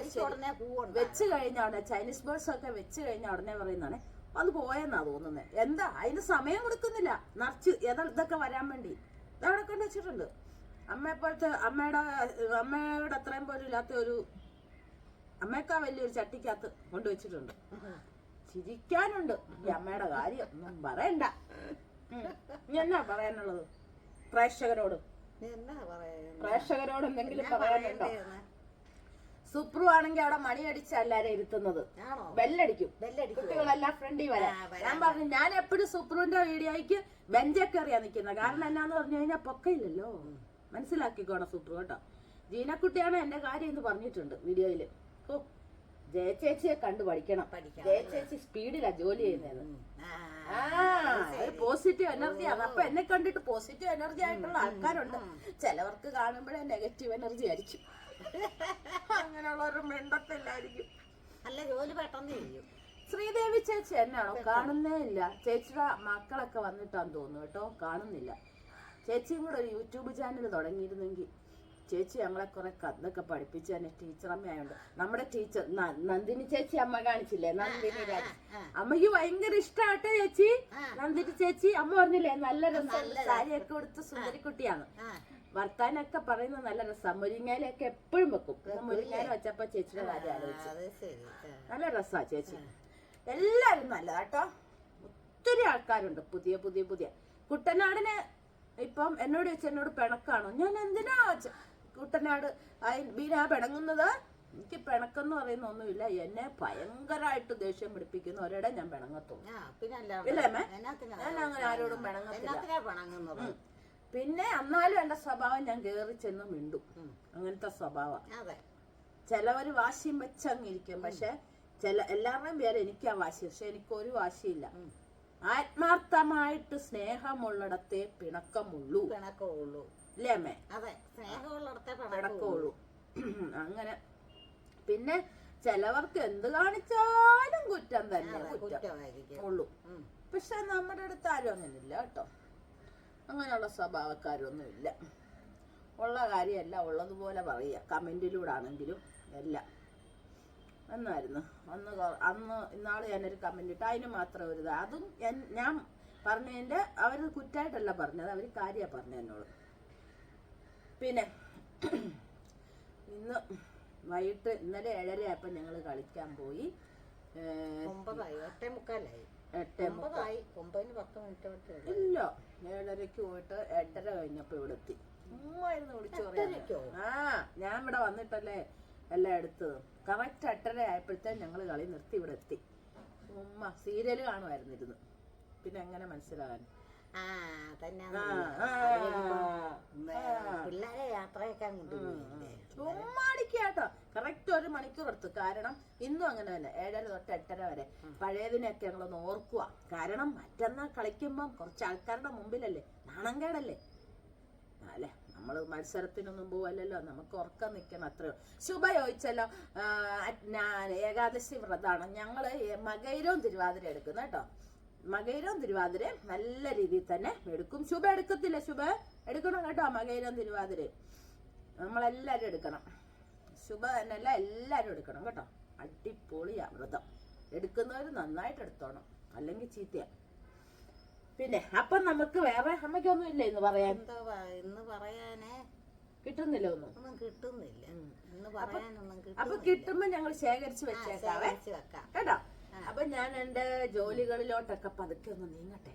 വെച്ച് കഴിഞ്ഞ ഉടനെ ചൈനീസ് ബേർഡ്സ് ഒക്കെ വെച്ച് കഴിഞ്ഞ ഉടനെ പറയുന്നതാണ് അത് പോയെന്നാ തോന്നുന്നത് എന്താ? അതിന് സമയം കൊടുക്കുന്നില്ല. നിറച്ച് ഏതാ ഇതൊക്കെ വരാൻ വേണ്ടി. ഇതവിടെ കൊണ്ട് വെച്ചിട്ടുണ്ട്. അമ്മയെപ്പോഴത്തെ അമ്മയുടെ അമ്മയുടെ അത്രയും പോലും ഇല്ലാത്ത ഒരു അമ്മയേക്കാ വലിയൊരു ചട്ടിക്കകത്ത് കൊണ്ടുവച്ചിട്ടുണ്ട് ചിരിക്കാനുണ്ട്. ഈ അമ്മയുടെ കാര്യം ഒന്നും പറയണ്ട. ഇനി എന്നാ പറയാനുള്ളത്? പ്രേക്ഷകരോട്. പ്രേക്ഷകരോട് എന്തെങ്കിലും പറയാനുണ്ടോ? സുപ്രു ആണെങ്കിൽ അവിടെ മണിയടിച്ച എല്ലാരും ഇരുത്തുന്നത്. ആണോ? ബെല്ലടിക്കും. കുട്ടികളെല്ലാം ഫ്രണ്ടി വരാം. ഞാൻ പറഞ്ഞു ഞാൻ എപ്പോഴും സുപ്രുവിന്റെ വീഡിയോയ്ക്ക് ആയിക്ക് അറിയാൻ നിൽക്കുന്നത് കാരണം എന്നാന്ന് പറഞ്ഞു കഴിഞ്ഞാൽ പൊക്കയില്ലല്ലോ. മനസ്സിലാക്കിക്കോണം സുപ്രു കേട്ടോ. ജീനക്കുട്ടിയാണ് എന്റെ കാര്യം എന്ന് പറഞ്ഞിട്ടുണ്ട് വീഡിയോയിൽ ഓ ജയചേച്ചിയെ കണ്ടു പഠിക്കണം. ജയചേച്ചി സ്പീഡിലാ ജോലി ചെയ്യുന്നത്. ആ, എനർജി ഒരു പോസിറ്റീവ് എനർജിയാണ് അപ്പൊ എന്നെ കണ്ടിട്ട് പോസിറ്റീവ് എനർജി ആയിട്ടുള്ള ആൾക്കാരുണ്ട്. ചിലവർക്ക് കാണുമ്പോഴേ നെഗറ്റീവ് എനർജി ആയിരിക്കും. അങ്ങനെയുള്ളവർ മിണ്ടത്തില്ലായിരിക്കും. അല്ല ജോലി പെട്ടെന്ന് ചെയ്യും. ശ്രീദേവി ചേച്ചി എന്നാണോ? കാണുന്നേ ഇല്ല. ചേച്ചിയുടെ മക്കളൊക്കെ വന്നിട്ടാന്ന് തോന്നുന്നു കേട്ടോ. കാണുന്നില്ല. ചേച്ചിയും കൂടെ ഒരു യൂട്യൂബ് ചാനൽ തുടങ്ങിയിരുന്നെങ്കിൽ ചേച്ചി ഞങ്ങളെ കുറെ കഥയൊക്കെ പഠിപ്പിച്ചു തന്നെ ടീച്ചർ അമ്മയായോണ്ട്. നമ്മുടെ ടീച്ചർ നന്ദിനി ചേച്ചി അമ്മ കാണിച്ചില്ലേ? നന്ദിനി രാജ്. അമ്മയ്ക്ക് ഭയങ്കര ഇഷ്ടാട്ടെ ചേച്ചി? നന്ദിനി ചേച്ചി അമ്മ പറഞ്ഞില്ലേ? നല്ല രസം. സാരിയൊക്കെ കൊടുത്ത് സുന്ദരിക്കുട്ടിയാണ്. ആ. വർത്താനൊക്കെ പറയുന്നത് നല്ല രസം. മുരിങ്ങയിലൊക്കെ എപ്പോഴും വെക്കും. മുരിങ്ങയില വെച്ചപ്പോ ചേച്ചിയുടെ കാര്യം ആലോചിച്ചു. നല്ല രസാ ചേച്ചി. എല്ലാരും നല്ലതാ കേട്ടോ. ഒത്തിരി ആൾക്കാരുണ്ട്. പുതിയ പുതിയ പുതിയ. കുട്ടനാടിന് ഇപ്പം എന്നോട് ചോദിച്ചു എന്നോട് പിണക്കാണോ? ഞാൻ എന്തിനാ കുട്ടനാട് ബീന പിണങ്ങുന്നത്? എനിക്ക് പിണക്കെന്ന് പറയുന്ന ഒന്നുമില്ല. എന്നെ ഭയങ്കരമായിട്ട് ദേഷ്യം പിടിപ്പിക്കുന്ന ഒരിടെ ഞാൻ പിണങ്ങത്തുള്ളൂ. പിന്നെ ഇല്ലേ ഞാൻ അങ്ങനെ ആരോടും പിണങ്ങത്തില്ല. പിന്നെ എന്നാലും എന്റെ സ്വഭാവം ഞാൻ കേറി ചെന്ന് മിണ്ടും. അങ്ങനത്തെ സ്വഭാവം. ചിലവര് വാശിയും വെച്ചങ്ങിരിക്കും പക്ഷെ ചില എല്ലാവരുടെയും പേര് എനിക്കാ വാശി. പക്ഷെ എനിക്കൊരു വാശിയില്ല. ആത്മാർത്ഥമായിട്ട് സ്നേഹമുള്ളിടത്തെ പിണക്കമുള്ളൂ. പിണക്കമുള്ളൂ. അല്ലേ അമ്മേ? അതെ. സ്നേഹമുള്ളിടത്തെ പിണക്കമുള്ളൂ. അങ്ങനെ. പിന്നെ ചിലവർക്ക് എന്ത് കാണിച്ചാലും കുറ്റം തന്നെ കുറ്റമായിരിക്കും. ഉള്ളൂ. പക്ഷെ നമ്മുടെ അടുത്ത് ആരും അങ്ങനെയില്ല കേട്ടോ. അങ്ങനെയുള്ള സ്വഭാവക്കാരൊന്നും ഇല്ല ഉള്ള കാര്യമല്ല ഉള്ളതുപോലെ പറയുക. കമന്റിലൂടെ ആണെങ്കിലും എല്ലാം എന്നായിരുന്നു അന്ന് അന്ന് ഇന്നാൾ ഞാനൊരു കമന്റ് ഇട്ട്. അതിന് മാത്രം ഒരു അതും ഞാൻ പറഞ്ഞതിന്റെ അവർ കുറ്റായിട്ടല്ല പറഞ്ഞത്. അവർ കാര്യമാണ് പറഞ്ഞത് എന്നോട്. പിന്നെ ഇന്ന് വൈകിട്ട് ഇന്നലെ ഏഴര ആയപ്പോൾ ഞങ്ങൾ കളിക്കാൻ പോയി. ഒമ്പതായി. എട്ടേ മുക്കാലായി എട്ടേ മുക്കാൽ. ഒമ്പതായി ഒമ്പതിന് പത്ത് മിനിറ്റ് ഇല്ല. ഏഴരക്ക് പോയിട്ട് എട്ടര കഴിഞ്ഞപ്പോ ഇവിടെ എത്തി ഉമ്മായിരുന്നു വിളിച്ചു ആ ഞാൻ ഇവിടെ വന്നിട്ടല്ലേ എല്ലാം എടുത്തത്. കറക്റ്റ് എട്ടര ആയപ്പോഴത്തേ ഞങ്ങൾ കളി നിർത്തി ഇവിടെ എത്തി. ഉമ്മ സീരിയൽ കാണുമായിരുന്നിരുന്നു. പിന്നെ എങ്ങനെ മനസ്സിലാകാൻ. പിള്ളേരെ യാത്രയൊക്കെ കൊണ്ടുപോയില്ലേ ചുമ്മാടിക്കാട്ടോ കറക്റ്റ് ഒരു മണിക്കൂർ എടുത്തു. കാരണം ഇന്നും അങ്ങനെ തന്നെ ഏഴര തൊട്ട് എട്ടര വരെ. പഴയതിനൊക്കെ ഞങ്ങളൊന്ന് ഓർക്കുക കാരണം മറ്റന്നാൾ കളിക്കുമ്പം കുറച്ച് ആൾക്കാരുടെ മുമ്പിലല്ലേ? നാണം കേടല്ലേ അല്ലേ? നമ്മൾ മത്സരത്തിനൊന്നും പോവല്ലോ നമുക്ക് ഉറക്കം നിൽക്കണം അത്രയോ ശുഭ ചോദിച്ചല്ലോ ഏകാദശി വ്രതമാണ് ഞങ്ങൾ മകൈരവും തിരുവാതിര എടുക്കുന്നു കേട്ടോ. മകൈരവും തിരുവാതിര നല്ല രീതിയിൽ തന്നെ എടുക്കും. ശുഭ എടുക്കത്തില്ല ശുഭ? എടുക്കണം കേട്ടോ മകൈരവും തിരുവാതിര. നമ്മളെല്ലാവരും എടുക്കണം. ശുഭ തന്നെയല്ല എല്ലാവരും എടുക്കണം കേട്ടോ. അടിപൊളി അമൃതം. എടുക്കുന്നവർ നന്നായിട്ട് എടുത്തോണം. അല്ലെങ്കിൽ ചീത്തയാ. പിന്നെ അപ്പം നമുക്ക് വേറെ അമ്മയ്ക്കൊന്നും ഇല്ല ഇന്ന് പറയാൻ? ഇന്ന് പറയാനേ? കിട്ടുന്നില്ല ഒന്നും? ഒന്നും കിട്ടുന്നില്ല. ഇന്ന് പറയാനൊന്നും അപ്പൊ കിട്ടുമ്പോ ഞങ്ങൾ ശേഖരിച്ച് വെച്ചേക്കാം കേട്ടോ? അപ്പൊ ഞാൻ എന്റെ ജോലികളിലോട്ടൊക്കെ പതുക്കെ ഒന്ന് നീങ്ങട്ടെ.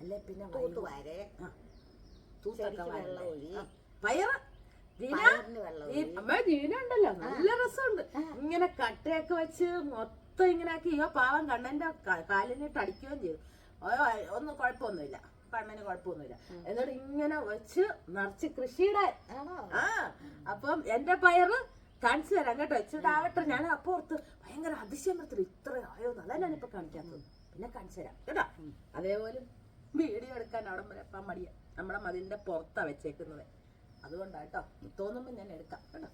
അല്ലെ പിന്നെ വരെ. തൂത്തൊക്കെ ചെടിക്ക് വരണ്ടേ? വെള്ളം ഒഴി. പയറ്? ജീന പയറിന് വെള്ളം ഈ- അമ്മ ജീന ഉണ്ടല്ലോ. നല്ല രസമുണ്ട്. ഇങ്ങനെ കട്ടയൊക്കെ വെച്ച് മൊത്തം ഇങ്ങനെ ആക്കി. അയ്യോ പാവം കണ്ണന്റെ കാലിനിട്ട് അടിക്കുകയും ചെയ്തു. ഒന്നും കുഴപ്പമൊന്നുമില്ല. കണ്ണന് കുഴപ്പമൊന്നുമില്ല. എന്നിട്ട് ഇങ്ങനെ വെച്ച് നിറച്ച് കൃഷിയുടെ ആ. അപ്പം എന്റെ പയറ് കാണിച്ചു തരാം കേട്ടോ. ഇച്ചിട്ടാവട്ടെ ഞാൻ അപ്പൊ ഓർത്ത് ഭയങ്കര അതിശയം വരത്തില്ല ഇത്ര ആയോ അതാ ഞാനിപ്പൊ കാണിക്കാത്തത്. പിന്നെ കാണിച്ചു തരാം. കേട്ടോ? അതേപോലെ വീഡിയോ എടുക്കാൻ അവിടെ വരെ അപ്പം മടിയ. നമ്മുടെ മതിലിന്റെ പുറത്താ വെച്ചേക്കുന്നത്. അതുകൊണ്ടാ കേട്ടോ തോന്നുമ്പോ ഞാൻ എടുക്കാം. കേട്ടോ?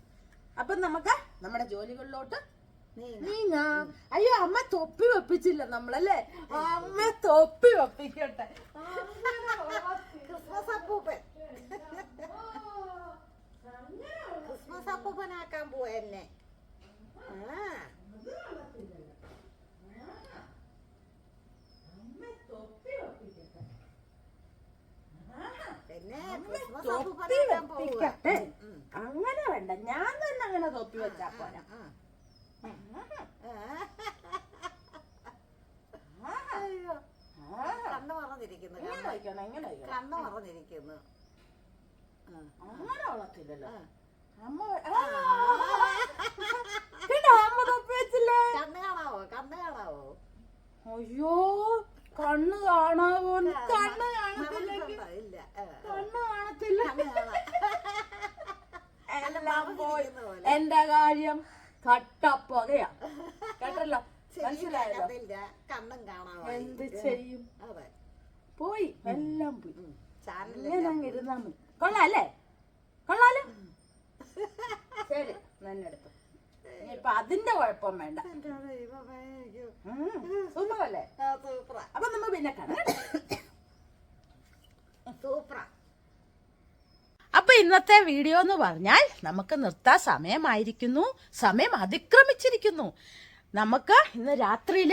അപ്പൊ നമുക്ക് നമ്മുടെ ജോലികളിലോട്ട് അയ്യോ അമ്മ തൊപ്പി വെപ്പിച്ചില്ല നമ്മളല്ലേ? അമ്മ തൊപ്പി വെപ്പിക്കട്ടെ. ക്രിസ്മസ് അപ്പൂപ്പൻ. ക്രിസ്മസ് അപ്പൂപ്പനാക്കാൻ പോവാ എന്നെ ആ എന്നെ ക്രിസ്മസ് തൊപ്പി വെപ്പിക്കട്ടെ. അങ്ങനെ വേണ്ട. ഞാൻ തന്നെ അങ്ങനെ തൊപ്പി വെച്ചാ പോരാ. കണ്ണ് മറന്നിരിക്കുന്നു കണ്ണ്. മറന്നിരിക്കുന്നു. അങ്ങനെ. അമ്മ അമ്മ തൊപ്പി വെച്ചില്ലേ? കണ്ണ് കാണാവോ? കണ്ണ് കാണാവോ? അയ്യോ. കണ്ണ് കാണാവോ കണ്ണ് കാണത്തില്ല. കണ്ണ് കാണത്തില്ല എല്ലാം പോയി. എന്റെ കാര്യം കട്ടപ്പുകയാ. കേട്ടല്ലോ? മനസ്സിലായല്ലോ? അതില്ല കണ്ണും കാണാവോ എന്ത് ചെയ്യും? പോയി. എല്ലാം പോയി. ഇങ്ങനെ അങ്ങ് ഇരുന്നാ മതി. കൊള്ളാല്ലേ കൊള്ളാലോ? ശരി. നന്നെടുത്തു ഇനിയിപ്പൊ അതിന്റെ കുഴപ്പം വേണ്ട. സൂപ്പറല്ലേ? സൂപ്പറാ. അപ്പൊ നമ്മ പിന്നെ കാണാം. സൂപ്പറാ. അപ്പൊ ഇന്നത്തെ വീഡിയോ എന്ന് പറഞ്ഞാൽ നമുക്ക് നിർത്താൻ സമയമായിരിക്കുന്നു. സമയം അതിക്രമിച്ചിരിക്കുന്നു. നമുക്ക് ഇന്ന് രാത്രിയിൽ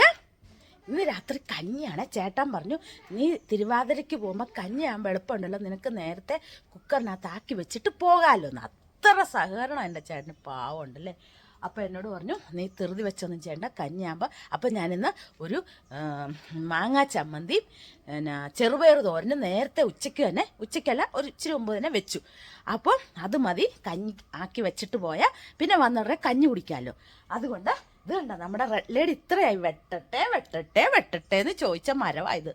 ഇന്ന് രാത്രി കഞ്ഞിയാണ്. ചേട്ടൻ പറഞ്ഞു നീ തിരുവാതിരയ്ക്ക് പോകുമ്പോൾ കഞ്ഞിയാകുമ്പോൾ എളുപ്പമുണ്ടല്ലോ. നിനക്ക് നേരത്തെ കുക്കറിനകത്ത് ആക്കി വെച്ചിട്ട് പോകാമല്ലോ എന്ന്. അത്ര സഹകരണം എന്റെ ചേട്ടന് പാവമുണ്ടല്ലേ അപ്പോൾ എന്നോട് പറഞ്ഞു നീ തെറുതി വെച്ചൊന്നും ചെയ്യണ്ട കഞ്ഞിയാകുമ്പോൾ അപ്പോൾ ഞാനിന്ന് ഒരു മാങ്ങാ ചമ്മന്തി പിന്നെ ചെറുപയർ തോരന് നേരത്തെ ഉച്ചയ്ക്ക് തന്നെ ഉച്ചയ്ക്കല്ല ഒരു ഇച്ചിരി മുമ്പ് തന്നെ വെച്ചു. അപ്പോൾ അത് മതി കഞ്ഞി ആക്കി വെച്ചിട്ട് പോയാൽ പിന്നെ വന്നവരെ കഞ്ഞി കുടിക്കാമല്ലോ അതുകൊണ്ട് ഇത് കണ്ട നമ്മുടെ റെഡ് ലേഡി ഇത്രയായി വെട്ടട്ടെ വെട്ടട്ടെ വെട്ടട്ടെ എന്ന് ചോദിച്ച മരമായത്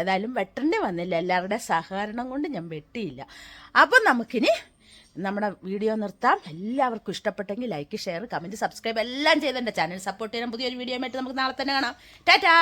ഏതായാലും വെട്ടേണ്ടി വന്നില്ല എല്ലാവരുടെ സഹകരണം കൊണ്ട് ഞാൻ വെട്ടിയില്ല. അപ്പം നമുക്കിനി നമ്മുടെ വീഡിയോ നിർത്താം. എല്ലാവർക്കും ഇഷ്ടപ്പെട്ടെങ്കിൽ ലൈക്ക് ഷെയർ കമന്റ് സബ്സ്ക്രൈബ് എല്ലാം ചെയ്ത് എന്റെ ചാനൽ സപ്പോർട്ട് ചെയ്യാൻ പുതിയൊരു വീഡിയോ ആയിട്ട് നമുക്ക് നാളെ തന്നെ കാണാം. ടാറ്റാ!